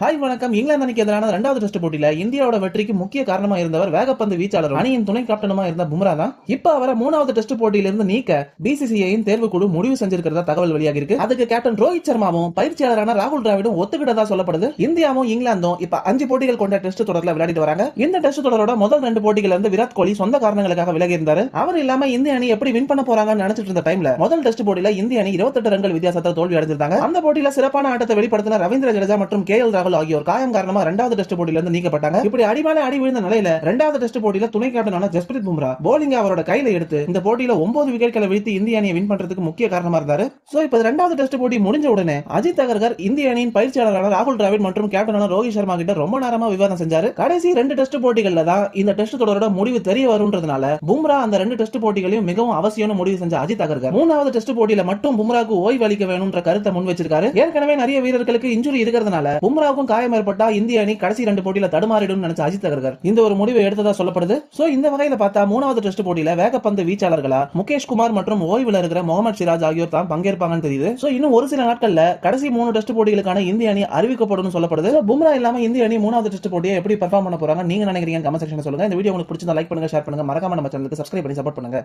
Hi வணக்கம். இங்கிலாந்து அணிக்கு எதிரான ரெண்டாவது டெஸ்ட் போட்டியில இந்தியாவோட வெற்றிக்கு முக்கிய காரணமா இருந்தவர் வேகப்பந்து வீச்சாளர் அணியின் துணை கேப்டனுமா இருந்த பும்ரா தான். இப்ப அவரை மூணாவது டெஸ்ட் போட்டியிலிருந்து நீக்க பிசிசிஐயின் தேர்வுக்குழு முடிவு செஞ்சிருக்கிறதா தகவல் வெளியாகி இருக்கு. அதுக்கு கேப்டன் ரோஹித் சர்மாவும் பயிற்சியாளரான ராகுல் டிராவிடும் ஒத்துக்கிட்டதா சொல்லப்படுது. இந்தியாவும் இங்கிலாந்தும் இப்ப அஞ்சு போட்டிகள் கொண்ட டெஸ்ட் தொடர்ல விளையாடிட்டு வராங்க. இந்த டெஸ்ட் தொடரோட முதல் ரெண்டு போட்டிகள் இருந்து விராட் கோலி சொந்த காரணங்களுக்காக விலகி இருந்தாரு அவர் இல்லாம இந்திய அணி எப்படி வின் பண்ண போறாங்கன்னு நினைச்சிட்டு இருந்த டைம்ல முதல் டெஸ்ட் போட்டியில இந்திய அணி 28 ரன்கள் வித்தியாசத்தை தோல்வி அடைஞ்சிருந்தாங்க. அந்த போட்டியில சிறப்பான ஆட்டத்தை வெளிப்படுத்தின ரவீந்திர ஜடேஜா மற்றும் கே எல் ராகுல் ஆகியோர் காயம் காரணமா இரண்டாவது டெஸ்ட் போட்டியில இருந்து நீக்கப்பட்டாங்க. இப்படி அடிமால அடி விழுந்த நிலையில இரண்டாவது டெஸ்ட் போட்டியில துணை கேப்டனான ஜஸ்பிரித் பும்ரா போலிங் அவரோட கையில எடுத்து இந்த போட்டியில ஒன்பது விக்கெட்களை வீழ்த்தி இந்திய அணியை வின் பண்றதுக்கு முக்கிய காரணமா இருந்தாரு. சோ இப்ப இரண்டாவது டெஸ்ட் போட்டி முடிஞ்ச உடனே அஜித் அகர்கர் இந்திய அணியின் பயிற்சியாளரான ராகுல் டிராவிட் மற்றும் கேப்டனான ரோஹித் சர்மா கிட்ட ரொம்ப நேரமா விவாதம் செஞ்சாரு. கடைசி ரெண்டு டெஸ்ட் போட்டிகள்ல தான் இந்த டெஸ்ட் தொடரோட முடிவு தெரிய வரும்ன்றதுனால பும்ரா அந்த ரெண்டு டெஸ்ட் போட்டிகளையும் மிகவும் அவசியம்னு முடிவு செஞ்ச அஜித் அகர்கர் மூணாவது டெஸ்ட் போட்டியில மட்டும் பும்ராக்கு ஓய்வு அளிக்க வேணும்ன்ற கருத்தை முன் வச்சிருக்காரு. ஏற்கனவே நிறைய வீரர்களுக்கு இன்ஜுரி இருக்கிறதுனால பும்ரா பும்ராவுக்கும் காயம் ஏற்பட்டா இந்திய அணி கடைசி ரெண்டு போட்டியில தடுமாறிடும் நினைச்ச அஜித் அகர்கர். இந்த ஒரு முடிவை எடுத்ததா சொல்லப்படுது. சோ இந்த வகையில பார்த்தா மூணாவது டெஸ்ட் போட்டியில வேகப்பந்து வீச்சாளர்களா முகேஷ் குமார் மற்றும் ஓய்வுல இருக்கிற முகமது சிராஜ் ஆகியோர் தான் பங்கேற்பாங்கன்னு தெரியுது. சோ இன்னும் ஒரு சில நாட்கள்ல கடைசி மூணு டெஸ்ட் போட்டிகளுக்கான இந்திய அணி அறிவிக்கப்படும் சொல்லப்படுது. பும்ரா இல்லாம இந்திய அணி மூணாவது டெஸ்ட் போட்டியை எப்படி பெர்ஃபார்ம் பண்ண போறாங்க? நீங்க நினைக்கிறீங்க? கமெண்ட் செக்ஷன் சொல்லுங்க. இந்த வீடியோ உங்களுக்கு பிடிச்சிருந்தா லைக் பண்ணுங்க ஷேர் பண்ணுங்க. மறக்காம நம்ம சேனலுக்கு சப்ஸ்கிரைப் பண்ணி சப்போர்ட் பண்ணுங்க.